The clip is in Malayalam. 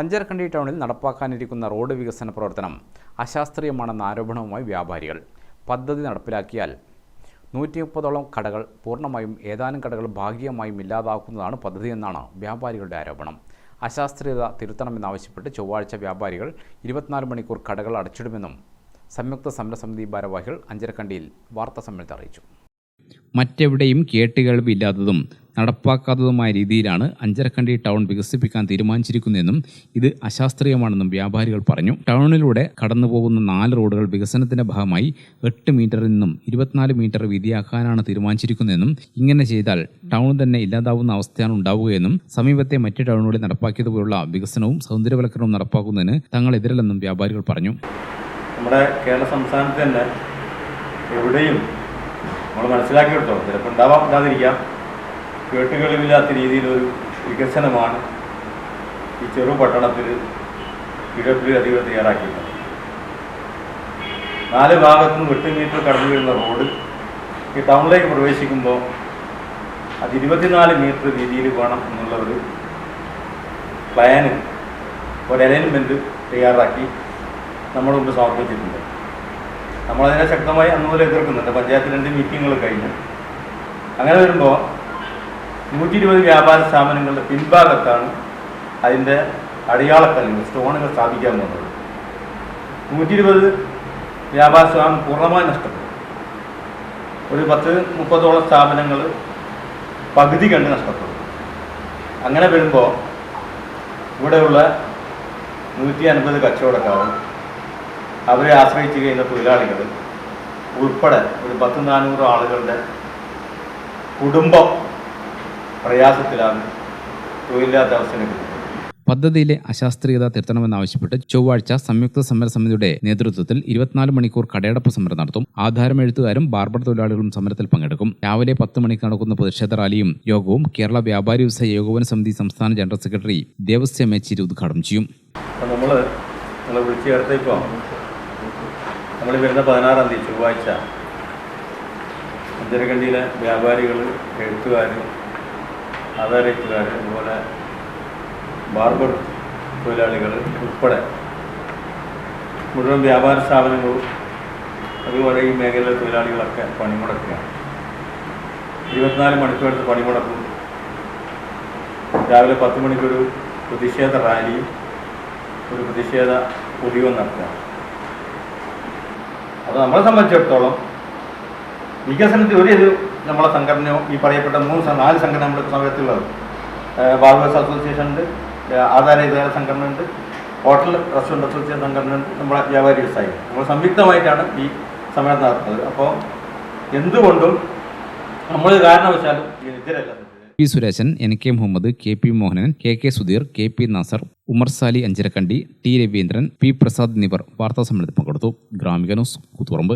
അഞ്ചരക്കണ്ടി ടൗണിൽ നടപ്പാക്കാനിരിക്കുന്ന റോഡ് വികസന പ്രവർത്തനം അശാസ്ത്രീയമാണെന്ന ആരോപണവുമായി വ്യാപാരികൾ. പദ്ധതി നടപ്പിലാക്കിയാൽ നൂറ്റി മുപ്പതോളം കടകൾ പൂർണമായും ഏതാനും കടകൾ ഭാഗികമായും ഇല്ലാതാക്കുന്നതാണ് പദ്ധതിയെന്നാണ് വ്യാപാരികളുടെ ആരോപണം. അശാസ്ത്രീയത തിരുത്തണമെന്നാവശ്യപ്പെട്ട് ചൊവ്വാഴ്ച വ്യാപാരികൾ ഇരുപത്തിനാല് മണിക്കൂർ കടകൾ അടച്ചിടുമെന്നും സംയുക്ത സമരസമിതി ഭാരവാഹികൾ അഞ്ചരക്കണ്ടിയിൽ വാർത്താസമ്മേളനത്തിൽ അറിയിച്ചു. മറ്റെവിടെയും കേട്ടുകേൾവിയില്ലാത്തതും നടപ്പാക്കാത്തതുമായ രീതിയിലാണ് അഞ്ചരക്കണ്ടി ടൗൺ വികസിപ്പിക്കാൻ തീരുമാനിച്ചിരിക്കുന്നതെന്നും ഇത് അശാസ്ത്രീയമാണെന്നും വ്യാപാരികൾ പറഞ്ഞു. ടൗണിലൂടെ കടന്നുപോകുന്ന നാല് റോഡുകൾ വികസനത്തിന്റെ ഭാഗമായി എട്ട് മീറ്ററിൽ നിന്നും ഇരുപത്തിനാല് മീറ്റർ വീതിയാക്കാനാണ് തീരുമാനിച്ചിരിക്കുന്നതെന്നും ഇങ്ങനെ ചെയ്താൽ ടൗൺ തന്നെ ഇല്ലാതാവുന്ന അവസ്ഥയാണ് ഉണ്ടാവുകയെന്നും സമീപത്തെ മറ്റ് ടൗണുകളിൽ നടപ്പാക്കിയതുപോലുള്ള വികസനവും സൗന്ദര്യവൽക്കരണവും നടപ്പാക്കുന്നതിന് തങ്ങൾ എതിരല്ലെന്നും വ്യാപാരികൾ പറഞ്ഞു. നമ്മുടെ കേരള സംസ്ഥാനത്ത് തന്നെ എവിടെയും നമ്മൾ മനസ്സിലാക്കി കേട്ടോ ചിലപ്പോൾ ഉണ്ടാവാം കേട്ടുകളില്ലാത്ത രീതിയിലൊരു വികസനമാണ് ഈ ചെറു പട്ടണത്തിൽ കിഴപ്പിൽ അധികം തയ്യാറാക്കിയിട്ടുള്ളത്. നാല് ഭാഗത്തുനിന്ന് എട്ട് മീറ്റർ കടന്നു വരുന്ന റോഡ് ഈ ടൗണിലേക്ക് പ്രവേശിക്കുമ്പോൾ അത് ഇരുപത്തിനാല് മീറ്റർ രീതിയിൽ വേണം എന്നുള്ള ഒരു പ്ലാന് ഒരു അലൈൻമെന്റ് തയ്യാറാക്കി നമ്മുടെ മുമ്പ് സമർപ്പിച്ചിട്ടുണ്ട്. നമ്മളതിനെ ശക്തമായി അന്ന് മുതൽ എതിർക്കുന്നുണ്ട് രണ്ട് മീറ്റിങ്ങുകൾ കഴിഞ്ഞു. അങ്ങനെ വരുമ്പോൾ നൂറ്റി ഇരുപത് വ്യാപാര സ്ഥാപനങ്ങളുടെ പിൻഭാഗത്താണ് അതിന്റെ അടയാളക്കല്ലുകൾ സ്റ്റോണുകൾ സ്ഥാപിക്കാൻ പോകുന്നത്. നൂറ്റി ഇരുപത് വ്യാപാര സ്ഥാപനം പൂർണമായി നഷ്ടപ്പെട്ടു. ഒരു പത്ത് മുപ്പതോളം സ്ഥാപനങ്ങൾ പകുതി കണ്ട് നഷ്ടപ്പെടും അങ്ങനെ വരുമ്പോൾ ഇവിടെയുള്ള നൂറ്റി അൻപത് കച്ചവടക്കാർ അവരെ ആശ്രയിച്ച് കഴിയുന്ന തൊഴിലാളികൾ ഉൾപ്പെടെ ഒരു പത്ത് നാനൂറ് ആളുകളുടെ കുടുംബം പ്രയാസത്തിലാണ് തൊഴിലില്ലാത്ത അവസ്ഥയിൽ പദ്ധതിയിലെ അശാസ്ത്രീയത തിരുത്തണമെന്നാവശ്യപ്പെട്ട് ചൊവ്വാഴ്ച സംയുക്ത സമരസമിതിയുടെ നേതൃത്വത്തിൽ ഇരുപത്തിനാല് മണിക്കൂർ കടയടപ്പ് സമരം നടത്തും. ആധാരമെഴുത്തുകാരും ബാർബർ തൊഴിലാളികളും സമരത്തിൽ പങ്കെടുക്കും. രാവിലെ പത്ത് മണിക്ക് നടക്കുന്ന പ്രതിഷേധ റാലിയും യോഗവും കേരള വ്യാപാരി വ്യവസായ ഏകോപന സമിതി സംസ്ഥാന ജനറൽ സെക്രട്ടറി ദേവസ്യ മേച്ചിരി ഉദ്ഘാടനം ചെയ്യും. നമ്മൾ നമ്മൾ വിളിച്ചു ചേർത്തപ്പോൾ നമ്മൾ വരുന്ന പതിനാറാം തീയതി ചൊവ്വാഴ്ച. അഞ്ചരക്കണ്ടിയിലെ വ്യാപാരികൾ എഴുത്തുകാർ ആധാരത്തുകാർ അതുപോലെ ബാർബർ തൊഴിലാളികൾ ഉൾപ്പെടെ മുഴുവൻ വ്യാപാര സ്ഥാപനങ്ങളും അതുപോലെ ഈ മേഖലയിലെ തൊഴിലാളികളൊക്കെ പണിമുടക്കുകയാണ്. ഇരുപത്തിനാല് മണിക്കൂർ എടുത്ത് പണിമുടക്കും. രാവിലെ പത്ത് മണിക്കൊരു പ്രതിഷേധ റാലിയും ഒരു പ്രതിഷേധ പൊടിയും നടത്തുക അപ്പോൾ നമ്മളെ സംബന്ധിച്ചിടത്തോളം വികസനത്തിൽ ഒരു നമ്മളെ സംഘടന ഈ പറയപ്പെട്ട മൂന്ന് നാല് സംഘടന നമ്മുടെ സമയത്തുള്ളത് ബാർബേഴ്സ് അസോസിയേഷൻ ഉണ്ട് ആധാര ഇതര സംഘടന ഉണ്ട് ഹോട്ടൽ റെസ്റ്റോറന്റ് അസോസിയേഷൻ സംഘടന ഉണ്ട് നമ്മുടെ വ്യാപാരി വ്യവസായി. നമ്മൾ സംയുക്തമായിട്ടാണ് ഈ സമരം നടത്തുന്നത്. അപ്പോൾ എന്തുകൊണ്ടും നമ്മൾ കാരണവശാലും ഇതിനെതിരല്ല P Suresan N K Muhammad K P Mohanan K K Sudheer K P Nasar Umar Sali Anjarakandi T Raveendran P Prasad എന്നിവർ വാർത്താസമ്മേളനത്തിൽ പങ്കെടുത്തു. ഗ്രാമിക ന്യൂസ് കൂത്തുപറമ്പ്.